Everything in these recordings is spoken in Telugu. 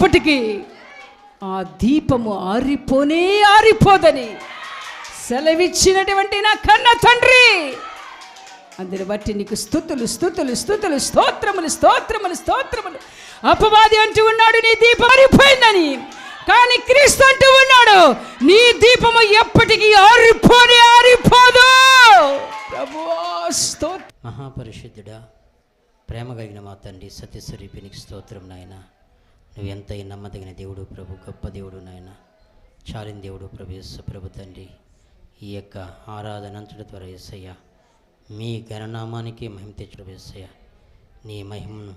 ఎప్పటికీ ఆ దీపము ఆరిపోనే ఆరిపోదని సెలవిచ్చినటువంటి నా కన్న తండ్రి. అందుని బట్టి నీకు స్థుతులు స్థుతులు స్థుతులు స్తోత్రములు స్తోత్రములు స్తోత్రములు. అపవాది అంటూ ఉన్నాడు నీ దీపం ఆరిపోయిందని. కానీ క్రీస్తు అంటూ ఉన్నాడు నీ దీపము ఎప్పటికీ ఆరిపోని ఆరిపోదు. ప్రభు మహాపరిశుద్ధుడా ప్రేమ కలిగిన మా తండ్రి సత్యస్వరూపినికి స్తోత్రం నాయనా. నువ్వు ఎంత నమ్మదగిన దేవుడు ప్రభు గొప్ప దేవుడు నాయన చాలిన దేవుడు ప్రభు ఎస్ ప్రభు తండ్రి. ఈ యొక్క ఆరాధన ద్వారా ఎస్సయ్య మీ గణనామానికి మహిమ తెచ్చుడు ఎస్సయ్య నీ మహిమను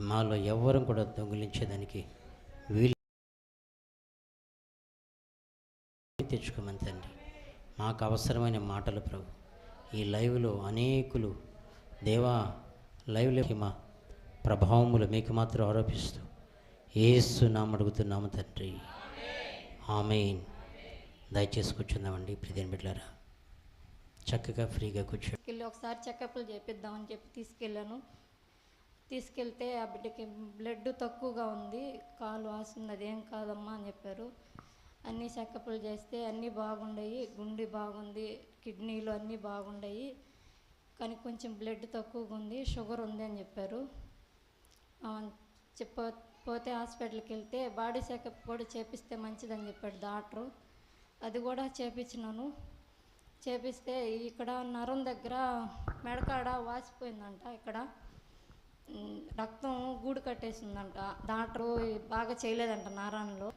మాలో ఎవ్వరం కూడా దొంగిలించేదానికి వీలు తెచ్చుకోమని తండ్రి. మాకు అవసరమైన మాటలు ప్రభు. ఈ లైవ్లో అనేకులు దేవా లైవ్లో మా ప్రభావములు మీకు మాత్రం ఆరోపిస్తూ ఏసు నామ అడుగుతున్నాము తండ్రి. ఆమెన్. దయచేసి కూర్చుందామండి ప్రిదేని బిడ్డారా చక్కగా ఫ్రీగా కూర్చో ఒకసారి చెకప్లు చేపిద్దామని చెప్పి తీసుకెళ్ళాను. తీసుకెళ్తే ఆ బిడ్డకి బ్లడ్ తక్కువగా ఉంది కాలు వాస్తుంది అదేం కాదమ్మా అని చెప్పారు. అన్నీ చెకప్లు చేస్తే అన్నీ బాగుండయి గుండె బాగుంది కిడ్నీలు అన్నీ బాగుండయి కానీ కొంచెం బ్లడ్ తక్కువగా ఉంది షుగర్ ఉంది అని చెప్పారు. చెప్ప పోతే హాస్పిటల్కి వెళ్తే బాడీ చెకప్ కూడా చేపిస్తే మంచిదని చెప్పాడు డాక్టరు. అది కూడా చేపించినాను చేపిస్తే ఇక్కడ నరం దగ్గర మెడకాడ వాసిపోయిందంట ఇక్కడ. రక్తం గూడు కట్టేసిందంట. డాక్టరు బాగా చేయలేదంట నారాయణలో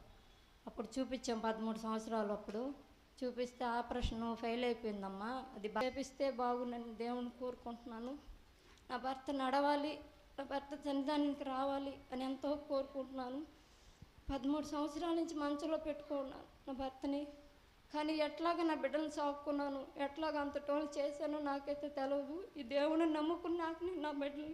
అప్పుడు చూపించాం పదమూడు సంవత్సరాలు అప్పుడు. చూపిస్తే ఆపరేషన్ ఫెయిల్ అయిపోయిందమ్మా. అది చేపిస్తే బాగుండని దేవుని కోరుకుంటున్నాను. నా భర్త నడవాలి. నా భర్త సన్నిధానానికి రావాలి అని ఎంతో కోరుకుంటున్నాను. పదమూడు సంవత్సరాల నుంచి మంచంలో పెట్టుకున్నాను నా భర్తని. కానీ ఎట్లాగ నా బిడ్డను సాక్కున్నాను ఎట్లాగ అంత టోలు చేశానో నాకైతే తెలియదు ఈ దేవుడిని నమ్ముకున్నాక నేను నా బిడ్డని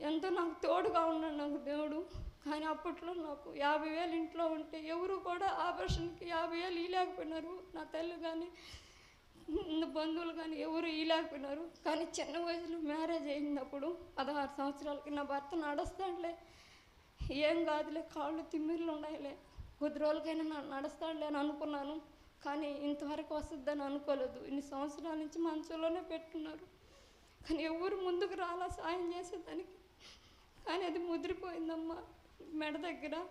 ఎంతో నాకు తోడుగా ఉన్నాడు నాకు దేవుడు. కానీ అప్పట్లో నాకు యాభై వేలు ఇంట్లో ఉంటే ఎవరు కూడా ఆపరేషన్కి యాభై వేలు ఇవ్వలేకపోయినారు నా తల్లి కానీ బంధువులు కానీ ఎవరు ఇలాగిపోయినారు కానీ చిన్న వయసులో మ్యారేజ్ అయినప్పుడు పదహారు సంవత్సరాలకి నా భర్త నడుస్తాడులే. ఏం కాదులే కాళ్ళు తిమ్మిర్లు ఉన్నాయిలే. కొద్ది రోజులకైనా నా నడుస్తాడులే అని అనుకున్నాను. కానీ ఇంతవరకు వస్తుందని అనుకోలేదు. ఇన్ని సంవత్సరాల నుంచి మంచంలోనే పెట్టున్నారు. కానీ ఎవరు ముందుకు రాలా సాయం చేసేదానికి. కానీ అది ముదిరిపోయిందమ్మా. మెడ దగ్గర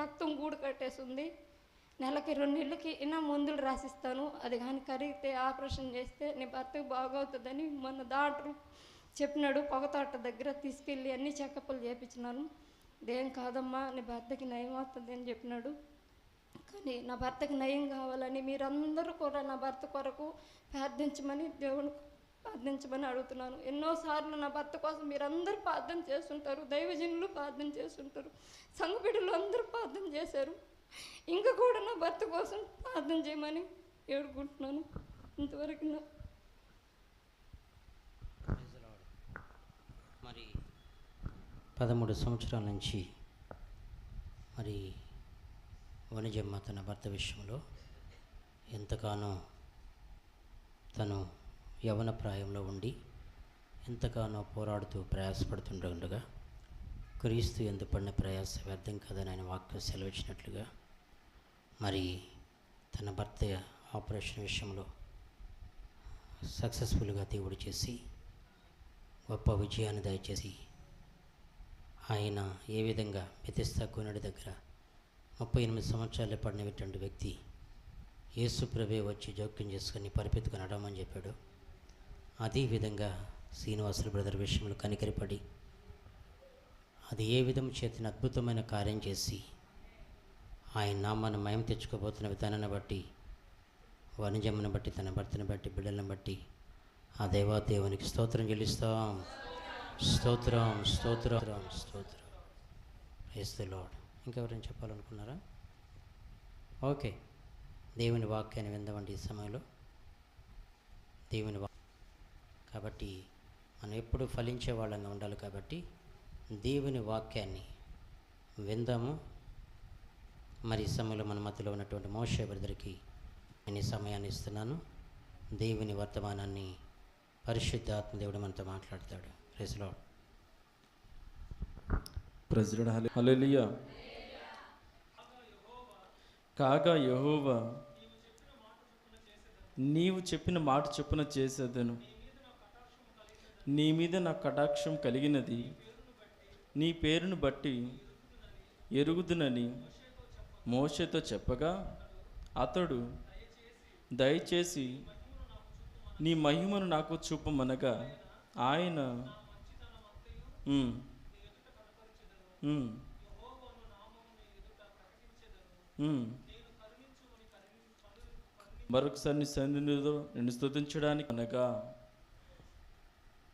రక్తం గూడు కట్టేసింది. నెలకి రెండు నెలలకి మందులు రాసిస్తాను. అది కానీ కరిగితే ఆపరేషన్ చేస్తే నీ భర్తకు బాగవుతుందని మొన్న డాక్టర్ చెప్పినాడు. పొగతోట దగ్గర తీసుకెళ్ళి అన్ని చెకప్లు చేయించినాను దేం కాదమ్మా నీ భర్తకి నయం అవుతుంది అని చెప్పినాడు. కానీ నా భర్తకి నయం కావాలని మీరందరూ కూడా నా భర్త కొరకు ప్రార్థించమని దేవుని ప్రార్థించమని అడుగుతున్నాను. ఎన్నోసార్లు నా భర్త కోసం మీరందరూ ప్రార్థన చేస్తుంటారు. దైవజనులు ప్రార్థన చేస్తుంటారు. సంఘబిడ్డలు అందరూ ప్రార్థన చేశారు. ఇంకా కూడా నా భర్త కోసం ప్రార్థన చేయమని ఏడుకుంటున్నాను. ఇంతవరకు మరి పదమూడు సంవత్సరాల నుంచి మరి వణిజమ్మ తన భర్త విషయంలో ఎంతగానో తను యవన ప్రాయంలో ఉండి ఎంతగానో పోరాడుతూ ప్రయాసపడుతుండగా క్రీస్తు ఎందు పడిన ప్రయాస వ్యర్థం కదని ఆయన వాక్యం సెలవిచ్చినట్లుగా మరి తన భర్త ఆపరేషన్ విషయంలో సక్సెస్ఫుల్గా దేవుడు చేసి గొప్ప విజయాన్ని దయచేసి ఆయన ఏ విధంగా బెతిస్తా కోనడి దగ్గర ముప్పై ఎనిమిది సంవత్సరాలు పడినటువంటి వ్యక్తి యేసు ప్రభే వచ్చి జోక్యం చేసుకొని పరిపెత్తుకుని అడమని చెప్పాడు. అదేవిధంగా శ్రీనివాసులు బ్రదర్ విషయంలో కనికరిపడి అది ఏ విధం చేతిన అద్భుతమైన కార్యం చేసి ఆయన నామాన్ని మయం తెచ్చుకోబోతున్న విధానాన్ని బట్టి వణిజమ్మని బట్టి తన భర్తని బట్టి బిడ్డలను బట్టి ఆ దేవాదేవునికి స్తోత్రం చెల్లిస్తాం. స్తోత్రం స్తోత్రం స్తోత్రం. ప్రైస్ ద లాడ్ ఇంకెవరైనా చెప్పాలనుకున్నారా? ఓకే దేవుని వాక్యాన్ని విందామండి ఈ సమయంలో. దేవుని వా కాబట్టి మనం ఎప్పుడు ఫలించే వాళ్ళంగా ఉండాలి కాబట్టి దేవుని వాక్యాన్ని విందాము. మరి సమయంలో మన మధ్యలో ఉన్నటువంటి మోషే బ్రదర్కి నేను సమయాన్ని ఇస్తున్నాను. దేవుని వర్తమానాన్ని పరిశుద్ధ ఆత్మదేవుడు మనతో మాట్లాడతాడు. ప్రెస్లో ప్రెసిడెంట్ కాగా యహోవా నీవు చెప్పిన మాట చొప్పున చేసేదను. నీ మీద నా కటాక్షం కలిగినది. నీ పేరును బట్టి ఎరుగుదునని మోషతో చెప్పగా అతడు దయచేసి నీ మహిమను నాకు చూపమనగా ఆయన మరొకసారి సన్నిధిలో నిన్ను స్తుతించడానికి అనగా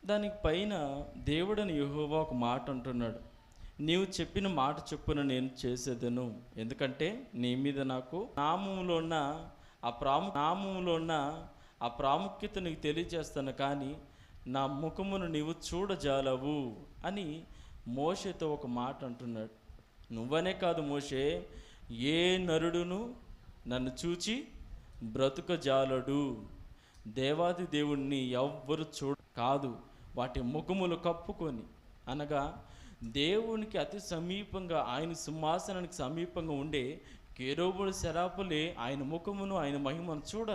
దానికి పైన దేవుడని యహోవా ఒక మాట అంటున్నాడు. నీవు చెప్పిన మాట చొప్పున నేను చేసేదను. ఎందుకంటే నీ మీద నాకు నామంలో ఉన్న ఆ ప్రాము నామంలో ఉన్న ఆ ప్రాముఖ్యత నీకు తెలియజేస్తాను. కానీ నా ముఖమును నీవు చూడజాలవు అని మోషేతో ఒక మాట అంటున్నాడు. నువ్వనే కాదు మోషే ఏ నరుడును నన్ను చూచి బ్రతుకజాలడు. దేవాది దేవుణ్ణి ఎవ్వరు చూడ కాదు వాటి ముఖములు కప్పుకొని అనగా దేవునికి అతి సమీపంగా ఆయన సింహాసనానికి సమీపంగా ఉండే కేరోబుడు శరాపులే ఆయన ముఖమును ఆయన మహిమను చూడ.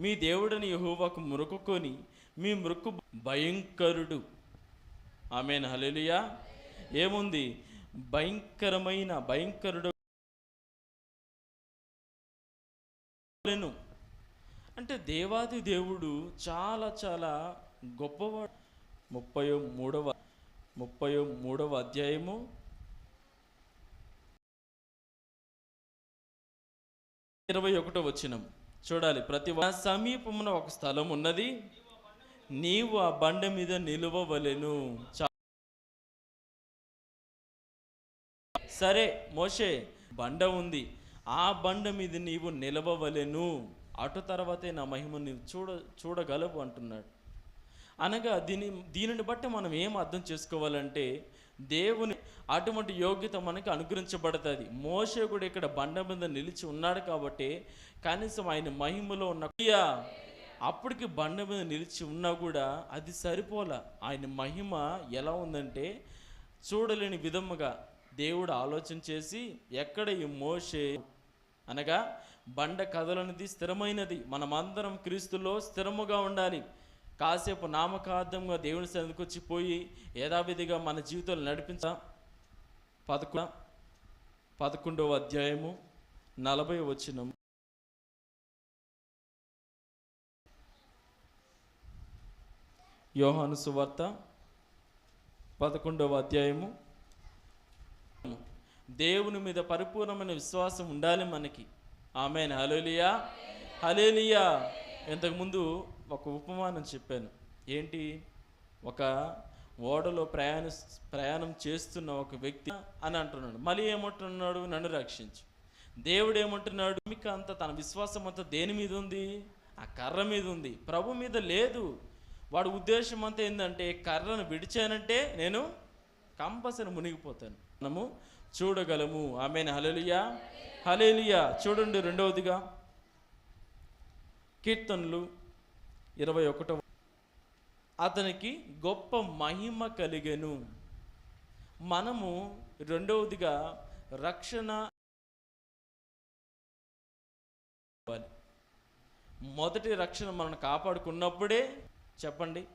మీ దేవుడని యహోవాకు మురుకుకొని మీ మృక్కు భయంకరుడు. ఆమెను. హలెలియా ఏముంది? భయంకరమైన భయంకరుడు అంటే దేవాది దేవుడు చాలా చాలా గొప్పవాడు. ముప్పై మూడవ ముప్పై మూడవ అధ్యాయము. ఇరవై ఒకటో వచ్చినం చూడాలి ప్రతి సమీపమున ఒక స్థలం ఉన్నది. నీవు ఆ బండ మీద నిలువవలెను. సరే మోషే బండ ఉంది. ఆ బండ మీద నీవు నిలవవలెను. అటు తర్వాతే నా మహిమ నీవు చూడ చూడగలవు అంటున్నాడు. అనగా దీని దీనిని బట్టి మనం ఏం అర్థం చేసుకోవాలంటే దేవుని అటువంటి యోగ్యత మనకి అనుగ్రహించబడుతుంది. మోషే కూడా ఇక్కడ బండ మీద నిలిచి ఉన్నాడు కాబట్టి కనీసం ఆయన మహిమలో ఉన్న అప్పటికి బండ మీద నిలిచి ఉన్నా కూడా అది సరిపోలా. ఆయన మహిమ ఎలా ఉందంటే చూడలేని విధముగా దేవుడు ఆలోచన చేసి ఎక్కడ ఈ మోషే అనగా బండ కథలనేది స్థిరమైనది. మనమందరం క్రీస్తులో స్థిరముగా ఉండాలి. కాసేపు నామకార్థంగా దేవుని సన్నిధికి వచ్చి పోయి యథావిధిగా మన జీవితంలో నడిపించ పదకొ పదకొండవ అధ్యాయము నలభై వచ్చిన యోహాను సువార్త పదకొండవ అధ్యాయము. దేవుని మీద పరిపూర్ణమైన విశ్వాసం ఉండాలి మనకి. ఆమె హలోలియా హలేలియా ఇంతకుముందు ఒక ఉపమానం చెప్పాను. ఏంటి? ఒక ఓడలో ప్రయాణ ప్రయాణం చేస్తున్న ఒక వ్యక్తి అని అంటున్నాడు. మళ్ళీ ఏమంటున్నాడు? నన్ను రక్షించు. దేవుడు ఏమంటున్నాడు? మీకు అంత తన విశ్వాసం అంతా దేని మీద ఉంది? ఆ కర్ర మీద ఉంది. ప్రభు మీద లేదు. వాడు ఉద్దేశం అంతా ఏంటంటే కర్రను విడిచానంటే నేను కంపల్సరీ మునిగిపోతాను. మనము చూడగలము. ఆమె హలలియా హలేలియా చూడండి రెండవదిగా. కీర్తనలు. ఇరవై ఒకటవ అతనికి గొప్ప మహిమ కలిగెను. మనము రెండవదిగా రక్షణ మొదటి రక్షణ మనం కాపాడుకున్నప్పుడే చెప్పండి.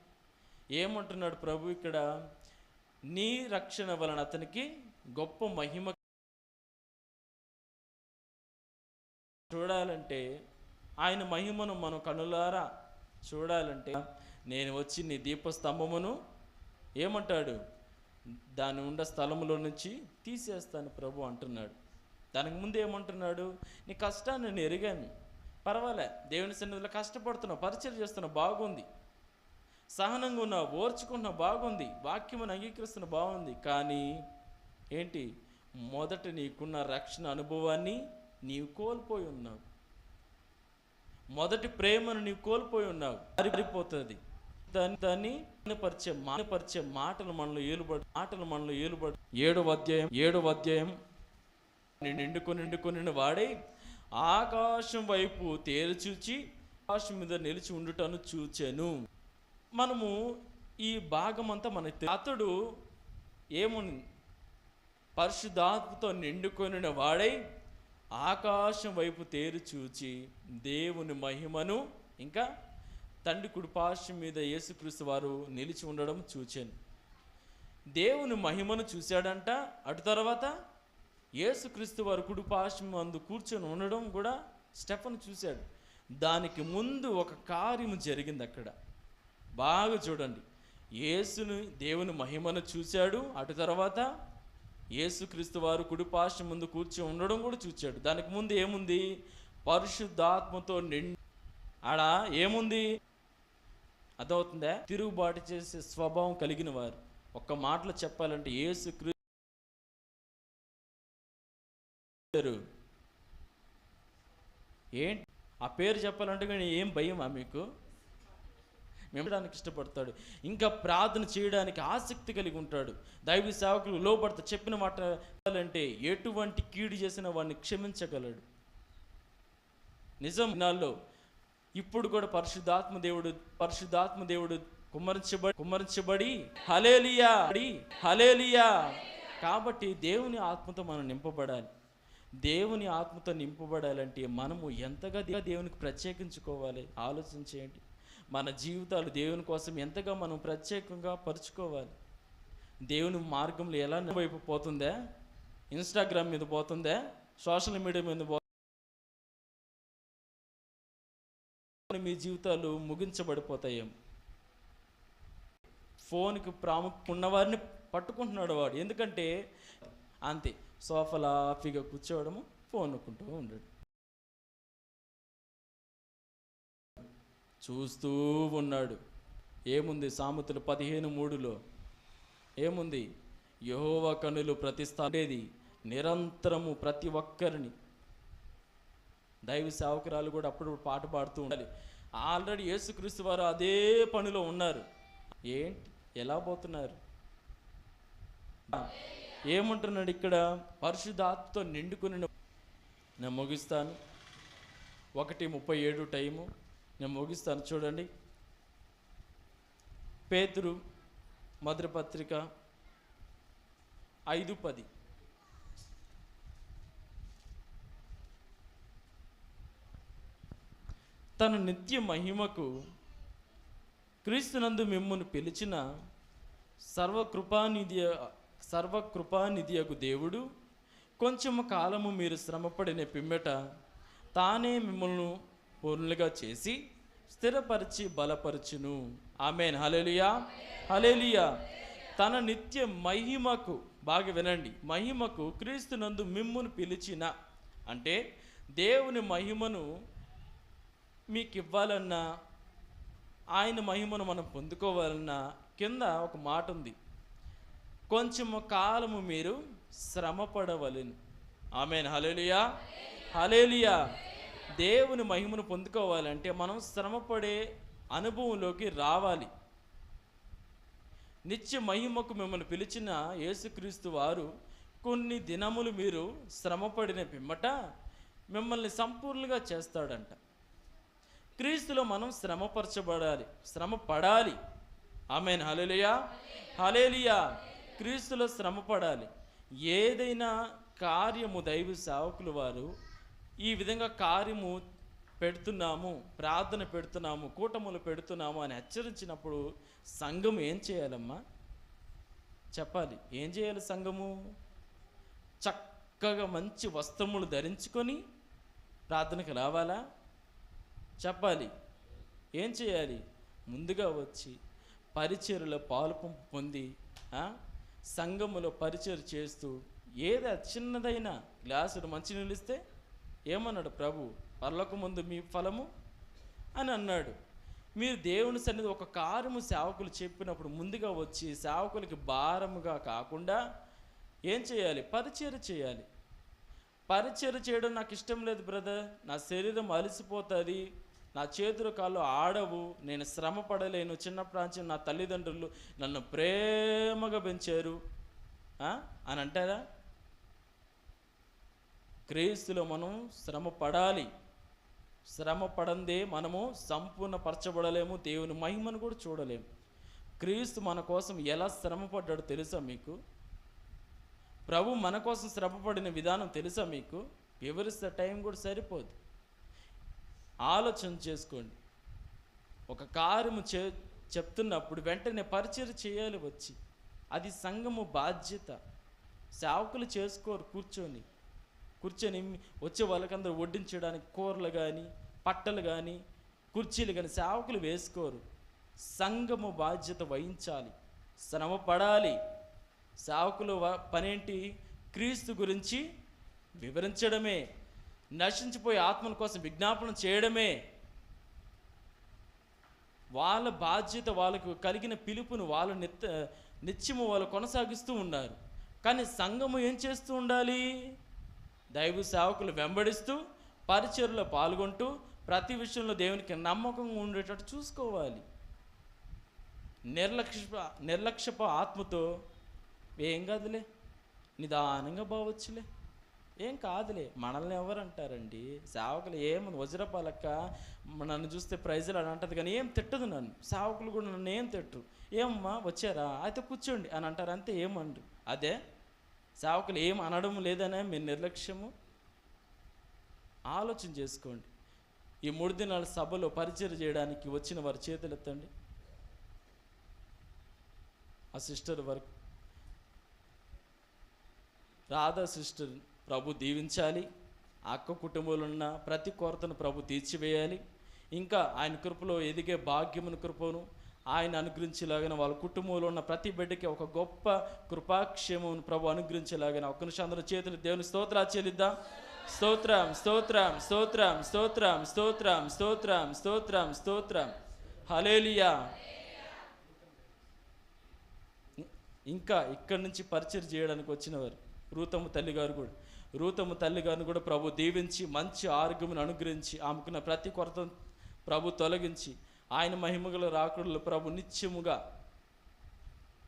ఏమంటున్నాడు ప్రభు ఇక్కడ? నీ రక్షణ వలన అతనికి గొప్ప మహిమ చూడాలంటే ఆయన మహిమను మనం కనులారా చూడాలంటే నేను వచ్చి నీ దీపస్తంభమును ఏమంటాడు? దాని ఉండ స్థలములో నుంచి తీసేస్తాను ప్రభు అంటున్నాడు. దానికి ముందు ఏమంటున్నాడు? నీ కష్టాన్ని నేను ఎరిగాను. పర్వాలే దేవుని సన్నిధిలో కష్టపడుతున్నావు పరిచయం చేస్తున్నావు బాగుంది. సహనంగా ఉన్నావు ఓర్చుకుంటున్నావు బాగుంది. వాక్యమును అంగీకరిస్తున్న బాగుంది. కానీ ఏంటి? మొదట నీకున్న రక్షణ అనుభవాన్ని నీవు కోల్పోయి ఉన్నావు. మొదటి ప్రేమను నీవు కోల్పోయి ఉన్నావు. మారిపోతుంది. దాన్ని దాన్ని పరిచే మానపరిచే మాటలు మనలో ఏలుబడి మాటలు మనలో ఏలుబడి. ఏడవ అధ్యాయం ఏడవ అధ్యాయం. నేను నిండుకొని నిండుకొని వాడై ఆకాశం వైపు తేల్చూచి ఆకాశం మీద నిలిచి ఉండుటను చూచాను. మనము ఈ భాగం అంతా మన అతడు ఏముంది పరిశుద్ధాత్మతో నిండుకొని వాడై ఆకాశం వైపు తేరు చూచి దేవుని మహిమను ఇంకా తండ్రి కుడిపాశం మీద యేసుక్రీస్తు వారు నిలిచి ఉండడం చూచాను. దేవుని మహిమను చూశాడంట. అటు తర్వాత యేసుక్రీస్తు వారు కుడిపాశం అందు కూర్చొని ఉండడం కూడా స్టెఫను చూశాడు. దానికి ముందు ఒక కార్యము జరిగింది అక్కడ. బాగా చూడండి. యేసుని దేవుని మహిమను చూశాడు. అటు తర్వాత యేసుక్రీస్తు వారు కుడిపాశం ముందు కూర్చొని ఉండడం కూడా చూచాడు. దానికి ముందు ఏముంది? పరిశుద్ధాత్మతో నిండి ఆడ ఏముంది? అర్థమవుతుందా? తిరుగుబాటు చేసే స్వభావం కలిగిన వారు. ఒక్క మాటలో చెప్పాలంటే యేసు ఏంటి? ఆ పేరు చెప్పాలంటే కానీ ఏం భయమా మీకు? మెమ్మడానికి ఇష్టపడతాడు. ఇంకా ప్రార్థన చేయడానికి ఆసక్తి కలిగి ఉంటాడు. దైవ సేవకులు లోపడతా చెప్పిన మాటలంటే ఎటువంటి కీడు చేసిన వాడిని క్షమించగలడు. నిజం నాల్లో ఇప్పుడు కూడా పరిశుద్ధాత్మ దేవుడు పరిశుద్ధాత్మ దేవుడు కుమ్మరించబడి కుమ్మరించబడి హలేలియా హలేలియా కాబట్టి దేవుని ఆత్మతో మనం నింపబడాలి. దేవుని ఆత్మతో నింపబడాలంటే మనము ఎంతగా దేవునికి ప్రత్యేకించుకోవాలి? ఆలోచించేయండి. మన జీవితాలు దేవుని కోసం ఎంతగా మనం ప్రత్యేకంగా పరుచుకోవాలి? దేవుని మార్గంలో ఎలా వైపు పోతుందా? ఇన్స్టాగ్రామ్ మీద పోతుందా? సోషల్ మీడియా మీద పో మీ జీవితాలు ముగించబడిపోతాయేమో. ఫోన్కి ప్రాముఖ్యం ఉన్నవారిని పట్టుకుంటున్నాడు వాడు. ఎందుకంటే అంతే. సోఫాలో హ్యాపీగా కూర్చోవడము ఫోన్ నొక్కుంటూ ఉండడు. చూస్తూ ఉన్నాడు. ఏముంది సామెతలు పదిహేను మూడులో? ఏముంది? యహోవ కనులు ప్రతిస్తాడేది నిరంతరము ప్రతి ఒక్కరిని. దైవ సేవకురాలు కూడా అప్పుడు పాట పాడుతూ ఉండాలి. ఆల్రెడీ యేసుక్రీస్తు వారు అదే పనిలో ఉన్నారు. ఏంటి? ఎలా పోతున్నారు? ఏమంటున్నాడు ఇక్కడ? పరిశుద్ధాత్మతో నిండుకుని నేను ముగిస్తాను. ఒకటి ముప్పై ఏడు టైము. నేను ముగిస్తాను. చూడండి. పేతురు మధురపత్రిక ఐదు పది. తన నిత్య మహిమకు క్రీస్తునందు మిమ్మల్ని పిలిచిన సర్వకృపానిధి సర్వకృపానిధియకు దేవుడు కొంచెము కాలము మీరు శ్రమపడిన పిమ్మెట తానే మిమ్మల్ని పూర్ణులుగా చేసి స్థిరపరిచి బలపరచును. ఆమెన్. హలేలియా హలేలియా తన నిత్య మహిమకు బాగా వినండి మహిమకు క్రీస్తునందు మిమ్మును పిలిచిన అంటే దేవుని మహిమను మీకు ఇవ్వాలన్నా ఆయన మహిమను మనం పొందుకోవాలన్నా కింద ఒక మాట ఉంది కొంచెము కాలము మీరు శ్రమ పడవలను ఆమెన్. హలేలియా హలేలియా దేవుని మహిమను పొందుకోవాలంటే మనం శ్రమపడే అనుభవంలోకి రావాలి. నిత్య మహిమకు మిమ్మల్ని పిలిచిన యేసుక్రీస్తు వారు కొన్ని దినములు మీరు శ్రమపడిన పిమ్మట మిమ్మల్ని సంపూర్ణంగా చేస్తాడంట. క్రీస్తులో మనం శ్రమపరచబడాలి శ్రమ పడాలి ఆమెన్. హలేలియా హలేలియా క్రీస్తులో శ్రమ పడాలి ఏదైనా కార్యము దైవ సేవకులు వారు ఈ విధంగా కార్యము పెడుతున్నాము ప్రార్థన పెడుతున్నాము కూటములు పెడుతున్నాము అని హెచ్చరించినప్పుడు సంఘం ఏం చేయాలమ్మా? చెప్పాలి. ఏం చేయాలి సంఘము? చక్కగా మంచి వస్త్రములు ధరించుకొని ప్రార్థనకు రావాలా? చెప్పాలి. ఏం చేయాలి? ముందుగా వచ్చి పరిచయలో పాలు పంపు పొంది సంఘములో పరిచయం చేస్తూ ఏదో చిన్నదైనా గ్లాసులు మంచినీళ్ళు ఇస్తే ఏమన్నాడు? ప్రభు పర్లకు ముందు మీ ఫలము? అని అన్నాడు. మీరు దేవుని సన్నిధి ఒక కార్యము సేవకులు చెప్పినప్పుడు ముందుగా వచ్చి సేవకులకి భారముగా కాకుండా ఏం చేయాలి? పరిచయం చేయాలి. పరిచయం చేయడం నాకు ఇష్టం లేదు బ్రదర్. నా శరీరం అలసిపోతుంది. నా చేతులు కాళ్ళు ఆడవు. నేను శ్రమ పడలేను. చిన్నప్పటి నుంచి నా తల్లిదండ్రులు నన్ను ప్రేమగా పెంచారు. అని అంటారా? క్రీస్తులో మనం శ్రమ పడాలి శ్రమ పడందే మనము సంపూర్ణపరచబడలేము దేవుని మహిమను కూడా చూడలేము. క్రీస్తు మన కోసం ఎలా శ్రమ పడ్డాడో తెలుసా మీకు? ప్రభు మన కోసం శ్రమ పడిన విధానం తెలుసా మీకు? వివరిస్తే టైం కూడా సరిపోదు. ఆలోచన చేసుకోండి. ఒక కార్యము చే చెప్తున్నప్పుడు వెంటనే పరిచయం చేయాలి వచ్చి. అది సంఘము బాధ్యత. సేవకులు చేసుకోరు కూర్చొని. కూర్చొని వచ్చే వాళ్ళకందరూ వడ్డించడానికి కూరలు కానీ పట్టలు కానీ కుర్చీలు కానీ సేవకులు వేసుకోరు. సంఘము బాధ్యత వహించాలి. శ్రమ పడాలి. సేవకులు వ- పనేంటి? క్రీస్తు గురించి వివరించడమే. నశించిపోయే ఆత్మల కోసం విజ్ఞాపనం చేయడమే. వాళ్ళ బాధ్యత వాళ్ళకు కలిగిన పిలుపును వాళ్ళు నిత్త నిత్యము వాళ్ళు కొనసాగిస్తూ ఉన్నారు. కానీ సంఘము ఏం చేస్తూ ఉండాలి? దైవ సేవకులు వెంబడిస్తూ పరిచర్లో పాల్గొంటూ ప్రతి విషయంలో దేవునికి నమ్మకంగా ఉండేటట్టు చూసుకోవాలి. నిర్లక్ష్య నిర్లక్ష్యపు ఆత్మతో ఏం కాదులే నిదానంగా బావచ్చులే. ఏం కాదులే మనల్ని ఎవరంటారండి సేవకులు ఏమని వజ్రపాలక్క నన్ను చూస్తే ప్రైజులు అని అంటది కానీ ఏం తిట్టదు నన్ను. సేవకులు కూడా నన్ను ఏం తిట్టరు. ఏమమ్మా వచ్చారా? అయితే కూర్చోండి అని అంటారు అంతే ఏమండ్రు అదే సేవకులు ఏం అనడం లేదనే మీ నిర్లక్ష్యము? ఆలోచన చేసుకోండి. ఈ మూడు దినాల సభలో పరిచయం చేయడానికి వచ్చిన వారి చేతులు ఎత్తండి. ఆ సిస్టర్ వరకు. రాధా సిస్టర్ ప్రభు దీవించాలి. అక్క కుటుంబంలో ఉన్న ప్రతి కొరతను ప్రభు తీర్చివేయాలి. ఇంకా ఆయన కృపలో ఎదిగే భాగ్యమును కృపను ఆయన అనుగ్రహించేలాగిన వాళ్ళ కుటుంబంలో ఉన్న ప్రతి బిడ్డకి ఒక గొప్ప కృపాక్షేమం ప్రభు అనుగ్రహించేలాగిన ఒక్క నిమిషం అందరూ చేతులు దేవుని స్తోత్రాలు చెల్లిద్దాం. స్తోత్రం స్తోత్రం స్తోత్రం స్తోత్రం స్తోత్రం స్తోత్రం స్తోత్రం స్తోత్రం. హలేలియా ఇంకా ఇక్కడి నుంచి పరిచయం చేయడానికి వచ్చినవారు రూతమ్మ తల్లి గారు కూడా. రూతమ్మ తల్లి గారిని కూడా ప్రభు దీవించి మంచి ఆరోగ్యమును అనుగ్రహించి ఆమెకున్న ప్రతి కొరత ప్రభు తొలగించి ఆయన మహిమగల రాకుడులు ప్రభు నిత్యముగా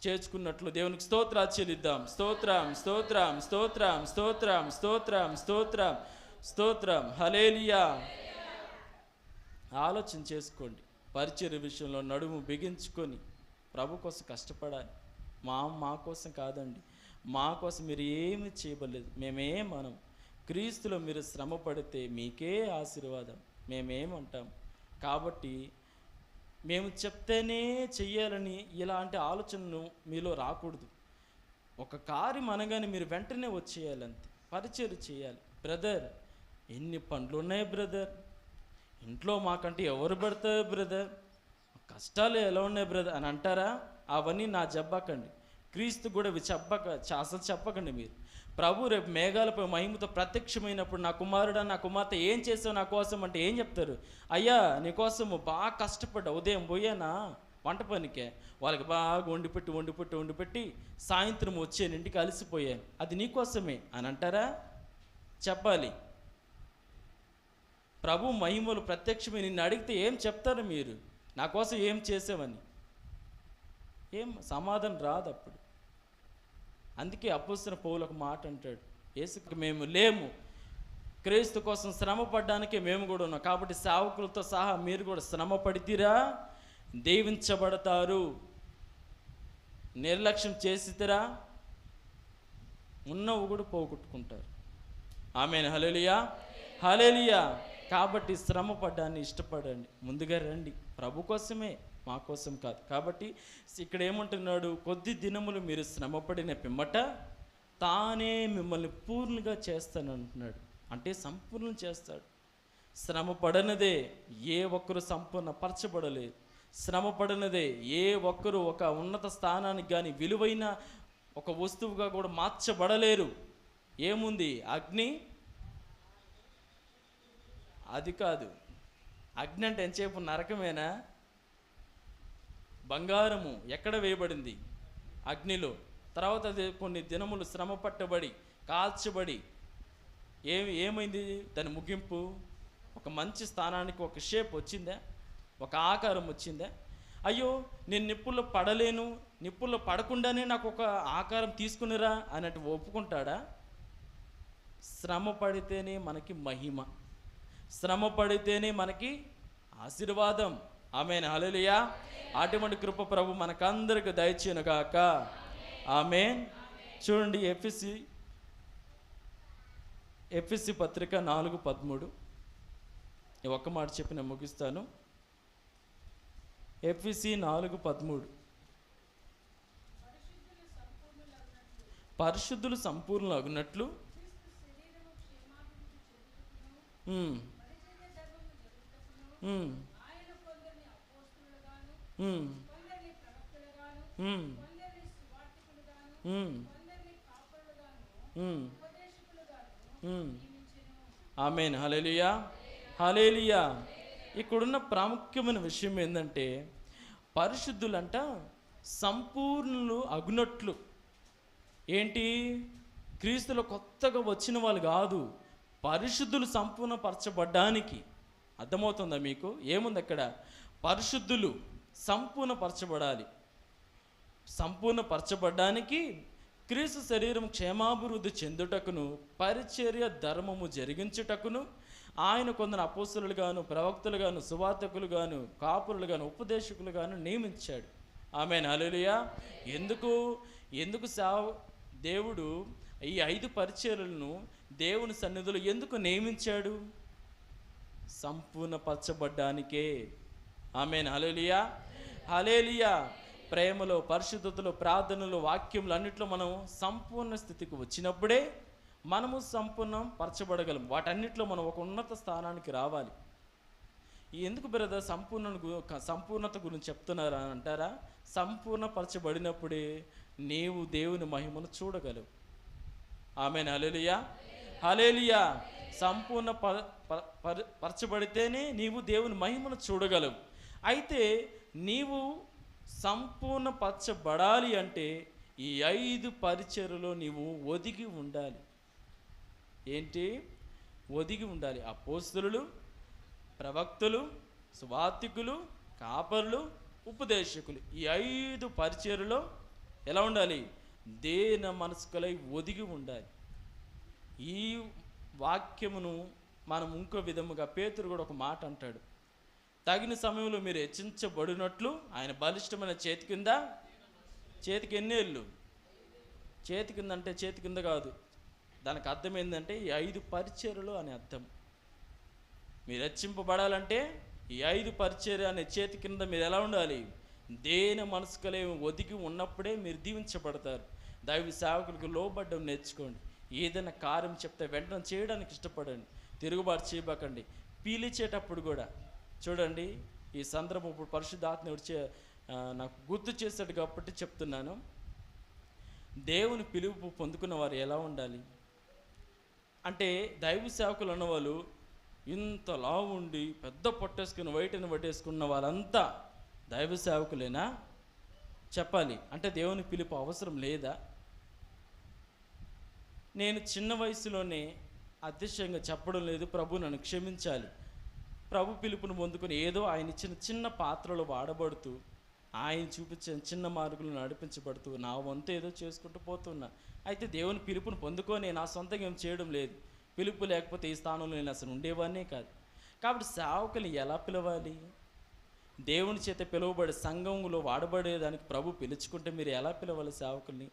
చేర్చుకున్నట్లు దేవునికి స్తోత్రాలు చెల్లిద్దాం. స్తోత్రం స్తోత్రం స్తోత్రం స్తోత్రం స్తోత్రం స్తోత్రం స్తోత్రం. హలేలియా ఆలోచన చేసుకోండి. పరిచయ విషయంలో నడుము బిగించుకొని ప్రభు కోసం కష్టపడాలి. మా మా కోసం కాదండి. మా కోసం మీరు ఏమి చేయబడలేదు. మేమేం మనం. క్రీస్తులో మీరు శ్రమ పడితే మీకే ఆశీర్వాదం. మేమేమంటాం? కాబట్టి మేము చెప్తేనే చెయ్యాలని ఇలాంటి ఆలోచనను మీలో రాకూడదు. ఒక కార్యం అనగానే మీరు వెంటనే వచ్చేయాలంతే. పరిచయం చేయాలి. బ్రదర్ ఎన్ని పనులు ఉన్నాయి బ్రదర్? ఇంట్లో మాకంటే ఎవరు పెడతారు బ్రదర్? కష్టాలు ఎలా ఉన్నాయి బ్రదర్? అని అంటారా? అవన్నీ నా చెప్పకండి క్రీస్తు కూడా చెప్పక చ- అసలు చెప్పకండి మీరు. ప్రభు రేపు మేఘాలపై మహిమతో ప్రత్యక్షమైనప్పుడు నా కుమారుడా నా కుమార్తె ఏం చేసావు నా కోసం అంటే ఏం చెప్తారు? అయ్యా నీకోసము బాగా కష్టపడ్డా ఉదయం పోయానా? వంట పనికే. వాళ్ళకి బాగా వండిపెట్టి వండిపెట్టి వండిపెట్టి సాయంత్రం వచ్చాను ఇంటికి అలసిపోయాను అది నీకోసమే అని అంటారా? చెప్పాలి. ప్రభు మహిమలు ప్రత్యక్షమే నిన్ను అడిగితే ఏం చెప్తారు మీరు? నా కోసం ఏం చేసావని? ఏం సమాధానం రాదు అప్పుడు. అందుకే అప్పుస్తున్న పౌలు ఒక మాట అంటాడు. యేసుకు మేము లేము. క్రీస్తు కోసం శ్రమ పడ్డానికి మేము కూడా ఉన్నాం. కాబట్టి సేవకులతో సహా మీరు కూడా శ్రమ పడితీరా దీవించబడతారు. నిర్లక్ష్యం చేసితేరా? ఉన్నవి కూడా పోగొట్టుకుంటారు. ఆమె హలేలియా హలేలియా కాబట్టి శ్రమ పడ్డాన్ని ఇష్టపడండి. ముందుగా రండి. ప్రభు కోసమే. మా కోసం కాదు. కాబట్టి ఇక్కడ ఏమంటున్నాడు? కొద్ది దినములు మీరు శ్రమపడిన పిమ్మట తానే మిమ్మల్ని పూర్ణంగా చేస్తాను అంటున్నాడు. అంటే సంపూర్ణం చేస్తాడు. శ్రమ పడనదే ఏ ఒక్కరు సంపూర్ణ పరచబడలేదు శ్రమ పడనదే ఏ ఒక్కరు ఒక ఉన్నత స్థానానికి కానీ విలువైన ఒక వస్తువుగా కూడా మార్చబడలేరు. ఏముంది? అగ్ని? అది కాదు. అగ్ని అంటే ఎంతసేపు? నరకమేనా? బంగారము ఎక్కడ వేయబడింది? అగ్నిలో. తర్వాత కొన్ని దినములు శ్రమ పట్టబడి కాల్చబడి ఏ ఏమైంది? దాని ముగింపు ఒక మంచి స్థానానికి ఒక షేప్ వచ్చిందా? ఒక ఆకారం వచ్చిందా? అయ్యో నేను నిప్పుల్లో పడలేను నిప్పుల్లో పడకుండానే నాకు ఒక ఆకారం తీసుకునిరా అన్నట్టు ఒప్పుకుంటాడా? శ్రమ పడితేనే మనకి మహిమ శ్రమ పడితేనే మనకి ఆశీర్వాదం. ఆమె హలలియా అటువంటి కృప ప్రభు మనకందరికి దయచేను కాక ఆమె చూడండి ఎఫ్ఎస్సి ఎఫ్ఎస్సి పత్రిక నాలుగు పదమూడు. ఒక్క మాట చెప్పి నేను ముగిస్తాను. ఎఫ్ఎస్సి నాలుగు పదమూడు. పరిశుద్ధులు సంపూర్ణ అగునట్లు ఉమ్. ఆమెన్. హలేలియా హలేలియా ఇక్కడున్న ప్రాముఖ్యమైన విషయం ఏంటంటే పరిశుద్ధులంట సంపూర్ణులు అగునట్లు. ఏంటి? క్రీస్తులో కొత్తగా వచ్చిన వాళ్ళు కాదు పరిశుద్ధులు సంపూర్ణపరచబడ్డానికి. అర్థమవుతుందా మీకు? ఏముంది అక్కడ? పరిశుద్ధులు సంపూర్ణపరచబడాలి. సంపూర్ణపరచబడ్డానికి క్రీస్తు శరీరం క్షేమాభివృద్ధి చెందుటకును పరిచర్య ధర్మము జరిగించుటకును ఆయన కొందరు అపోస్తులుగాను ప్రవక్తలుగాను సువార్తకులుగాను కాపురులుగాను ఉపదేశకులుగాను నియమించాడు. ఆమె నలులియా ఎందుకు? ఎందుకు సేవ దేవుడు ఈ ఐదు పరిచర్యలను దేవుని సన్నిధిలో ఎందుకు నియమించాడు? సంపూర్ణపరచబడ్డానికే. ఆమెన్. హలేలియా హలేలియా ప్రేమలో పరిశుద్ధతలో ప్రార్థనలు వాక్యములు అన్నిట్లో మనం సంపూర్ణ స్థితికి వచ్చినప్పుడే మనము సంపూర్ణం పరచబడగలం. వాటన్నిటిలో మనం ఒక ఉన్నత స్థానానికి రావాలి. ఎందుకు బ్రదర్ సంపూర్ణ గు- క- సంపూర్ణత గురించి చెప్తున్నారా అంటారా? అంటారా సంపూర్ణపరచబడినప్పుడే నీవు దేవుని మహిమను చూడగలవు. ఆమె హలేలియా హలేలియా సంపూర్ణ ప ప- పరచబడితేనే నీవు దేవుని మహిమను చూడగలవు. అయితే నీవు సంపూర్ణపరచబడాలి అంటే ఈ ఐదు పరిచయలో నీవు ఒదిగి ఉండాలి. ఏంటి? ఒదిగి ఉండాలి. అపోస్తులు ప్రవక్తలు స్వాతికులు కాపరులు ఉపదేశకులు ఈ ఐదు పరిచయలో ఎలా ఉండాలి? దేన మనసుకలై ఒదిగి ఉండాలి. ఈ వాక్యమును మనం ఇంకో విధముగా పేతురు కూడా ఒక మాట అంటాడు. తగిన సమయంలో మీరు హెచ్చించబడినట్లు ఆయన బలిష్టమైన చేతి కింద చేతికి ఎన్ని ఏళ్ళు? చేతి కింద అంటే చేతి కింద కాదు. దానికి అర్థం ఏంటంటే ఈ ఐదు పరిచర్లు అని అర్థం. మీరు హెచ్చింపబడాలంటే ఈ ఐదు పరిచర్య అనే చేతి కింద మీరు ఎలా ఉండాలి? దేని మనసుకలే ఒదిగి ఉన్నప్పుడే మీరు దీవించబడతారు. దైవ సేవకులకు లోబడ్డం నేర్చుకోండి. ఏదైనా కార్యం చెప్తే వెంటనే చేయడానికి ఇష్టపడండి. తిరుగుబాటు చేయబాకండి. పీలిచేటప్పుడు కూడా చూడండి ఈ సందర్భం ఇప్పుడు పరిశుద్ధాత్మ వచ్చే నాకు గుర్తు చేశాడు కాబట్టి చెప్తున్నాను. దేవుని పిలుపు పొందుకున్న వారు ఎలా ఉండాలి? అంటే దైవ సేవకులు ఉన్నవాళ్ళు ఇంత లావు ఉండి పెద్ద పొట్టేసుకుని వైట్ని పట్టేసుకున్న వాళ్ళంతా దైవ సేవకులేనా? చెప్పాలి. అంటే దేవుని పిలుపు అవసరం లేదా? నేను చిన్న వయసులోనే అతిశయంగా చెప్పడం లేదు ప్రభు నన్ను క్షమించాలి. ప్రభు పిలుపును పొందుకొని ఏదో ఆయన ఇచ్చిన చిన్న పాత్రలు వాడబడుతూ ఆయన చూపించిన చిన్న మార్గులు నడిపించబడుతూ నా వంతు ఏదో చేసుకుంటూ పోతున్నా. అయితే దేవుని పిలుపును పొందుకొని నా సొంతంగా ఏం చేయడం లేదు. పిలుపు లేకపోతే ఈ స్థానంలో నేను అసలు ఉండేవాడినే కాదు. కాబట్టి సేవకులు ఎలా పిలవాలి? దేవుని చేత పిలువబడే సంఘంలో వాడబడేదానికి ప్రభు పిలుచుకుంటే మీరు ఎలా పిలవాలి సేవకుల్ని?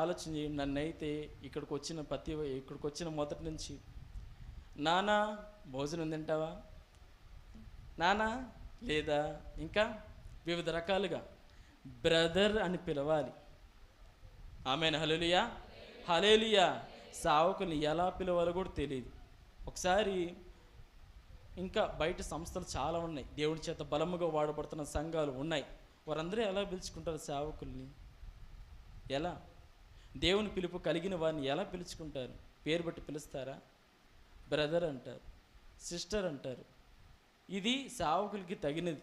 ఆలోచన చేయండి. నన్ను అయితే ఇక్కడికి వచ్చిన ప్రతి ఇక్కడికి వచ్చిన మొదటి నుంచి నానా భోజనం తింటావా? నానా లేదా? ఇంకా వివిధ రకాలుగా. బ్రదర్ అని పిలవాలి. ఆమెను హలేలియా హలేలియా సావకుని ఎలా పిలవాలో కూడా తెలియదు ఒకసారి ఇంకా బయట సంస్థలు చాలా ఉన్నాయి. దేవుడి చేత బలముగా వాడబడుతున్న సంఘాలు ఉన్నాయి. వారందరూ ఎలా పిలుచుకుంటారు సేవకుల్ని? ఎలా? దేవుని పిలుపు కలిగిన వారిని ఎలా పిలుచుకుంటారు? పేరు బట్టి పిలుస్తారా? బ్రదర్ అంటారు సిస్టర్ అంటారు. ఇది సేవకులకి తగినది.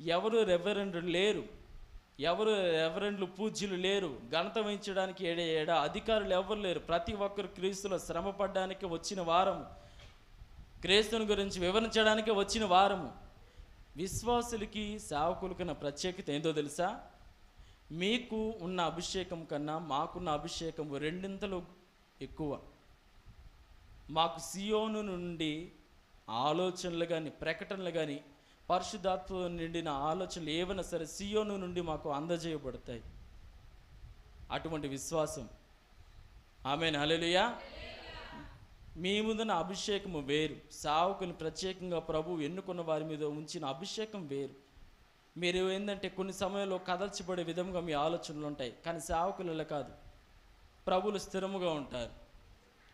ఎవరు రెవరెండ్లు లేరు. ఎవరు రెవరెండ్లు పూజ్యులు లేరు. ఘనత వహించడానికి ఏడే ఏడా అధికారులు ఎవరు లేరు. ప్రతి ఒక్కరు క్రీస్తులో శ్రమ పడ్డానికి వచ్చిన వారము. క్రీస్తుని గురించి వివరించడానికి వచ్చిన వారము. విశ్వాసులకి సేవకులకున్న ప్రత్యేకత ఏందో తెలుసా? మీకు ఉన్న అభిషేకం కన్నా మాకున్న అభిషేకం రెండింతలు ఎక్కువ. మాకు సియోను నుండి ఆలోచనలు కానీ ప్రకటనలు కానీ పరిశుద్ధాత్మ నిండిన ఆలోచనలు ఏవైనా సరే సియోను నుండి మాకు అందజేయబడతాయి. అటువంటి విశ్వాసం. ఆమె నలలుయా మీ ముందున అభిషేకము వేరు. సావుకుని ప్రత్యేకంగా ప్రభు ఎన్నుకున్న వారి మీద ఉంచిన అభిషేకం వేరు. మీరు ఏంటంటే కొన్ని సమయంలో కదల్చబడే విధంగా మీ ఆలోచనలు ఉంటాయి. కానీ సేవకులలో కాదు. ప్రభులు స్థిరముగా ఉంటారు.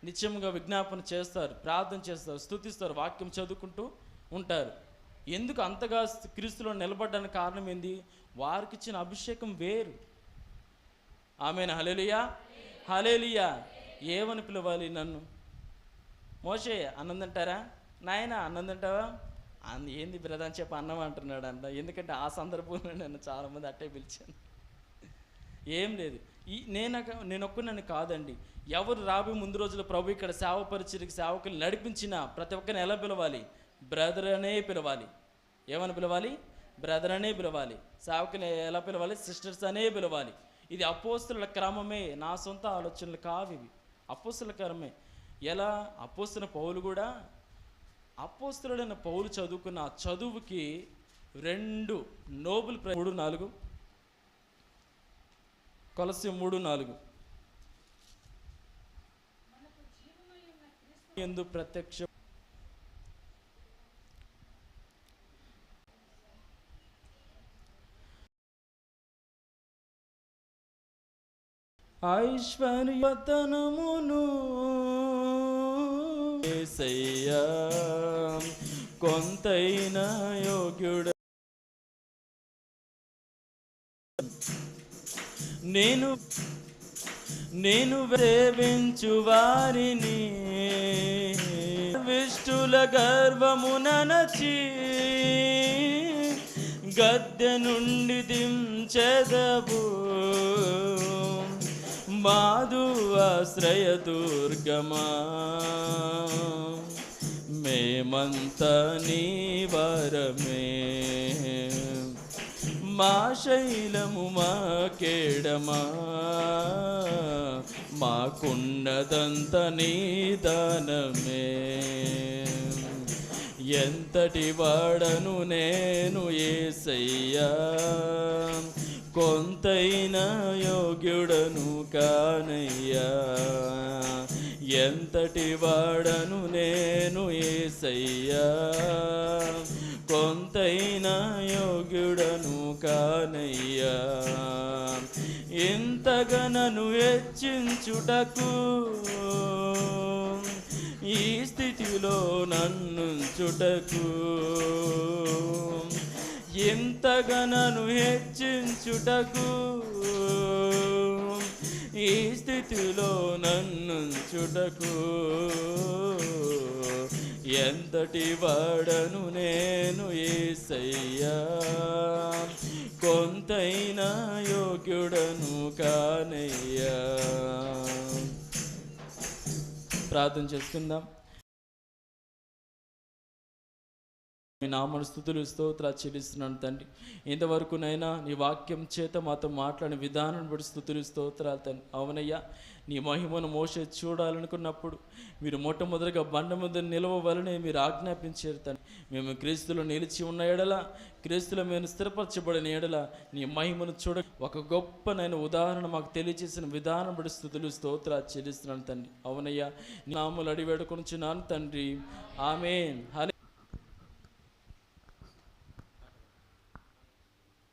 నిత్యముగా విజ్ఞాపన చేస్తారు ప్రార్థన చేస్తారు స్తుతిస్తారు వాక్యం చదువుకుంటూ ఉంటారు. ఎందుకు అంతగా క్రీస్తులో నిలబడ్డానికి కారణం ఏంది? వారికి ఇచ్చిన అభిషేకం వేరు. ఆమెను. హలేలియా హలేలియా ఏమని పిలవాలి నన్ను? మోసే అన్నం తింటారా? నాయన అన్నం తింటావా? అన్న ఏంది బ్రదర్ అని చెప్పి అన్నం అంటున్నాడు అంట ఎందుకంటే ఆ సందర్భంలో నేను చాలామంది అట్టే పిలిచాను. ఏం లేదు. ఈ నేను నేనొక్క నన్ను కాదండి. ఎవరు రాబోయే ముందు రోజుల్లో ప్రభు ఇక్కడ సేవ పరిచయకి సేవకులు నడిపించిన ప్రతి ఒక్కరిని ఎలా పిలవాలి? బ్రదర్ అనే పిలవాలి. ఏమని పిలవాలి? బ్రదర్ అనే పిలవాలి. సేవకులు ఎలా పిలవాలి? సిస్టర్స్ అనే పిలవాలి. ఇది అపోస్తుల క్రమమే. నా సొంత ఆలోచనలు కావు ఇవి. అపోస్తుల క్రమమే. ఎలా? అపోస్తున్న పౌలు కూడా అపోస్తులైన పౌలు చదువుకున్న ఆ చదువుకి రెండు నోబుల్ ప్రైజ్ మూడు నాలుగు కొలసి మూడు నాలుగు. ఎందు ప్రత్యక్ష ఐశ్వర్యతనమును కొంతైన యోగ్యుడ నేను నేను వేవించు వారిని. విష్టుల గర్వముననచి గద్దె నుండి దించెదవు. మాధు ఆశ్రయ దుర్గమా. మేమంత నీ వరమే. మా శైలము మా కేడమా? మాకున్నదంత నీ దానమే. ఎంతటి వాడను నేను ఏసయ్యా? కొంతైన యోగ్యుడను కానయ్యా? ఎంతటి వాడను నేను ఏసయ్యా? కొంతైన యోగ్యుడను కానయ్యా. ఎంతగనను హెచ్చించుటకు ఈ స్థితిలో నన్ను చుటకు ఎంతగనను హెచ్చించుటకు ఈ స్థితిలో నన్ను చుటకు ఎంతటి వాడను నేను ఏసయ్యా? కొంతైనా యోగ్యుడను కానయ్యా. ప్రార్థన చేసుకుందాం. మీ నామను స్థుతులు స్తోత్రాలు చెల్లిస్తున్నాను తండ్రి. ఇంతవరకునైనా నీ వాక్యం చేత మాతో మాట్లాడిన విధానం బట్టి స్థుతులు స్తోత్రాలు తండ్రి. అవునయ్యా నీ మహిమను మోసే చూడాలనుకున్నప్పుడు మీరు మొట్టమొదటిగా బండ మీద నిలవవలనే మీరు ఆజ్ఞాపించారు తండ్రి. మేము క్రీస్తులో నిలిచి ఉన్న ఎడల క్రీస్తులో మేము స్థిరపరచబడిన ఎడల నీ మహిమను చూడ ఒక గొప్ప నేను ఉదాహరణ మాకు తెలియజేసిన విధానం బట్టి స్థుతులు స్తోత్ర చెల్లిస్తున్నాను తండ్రి. అవునయ్యా నామలు అడివేడుకొని తండ్రి. ఆమె హలే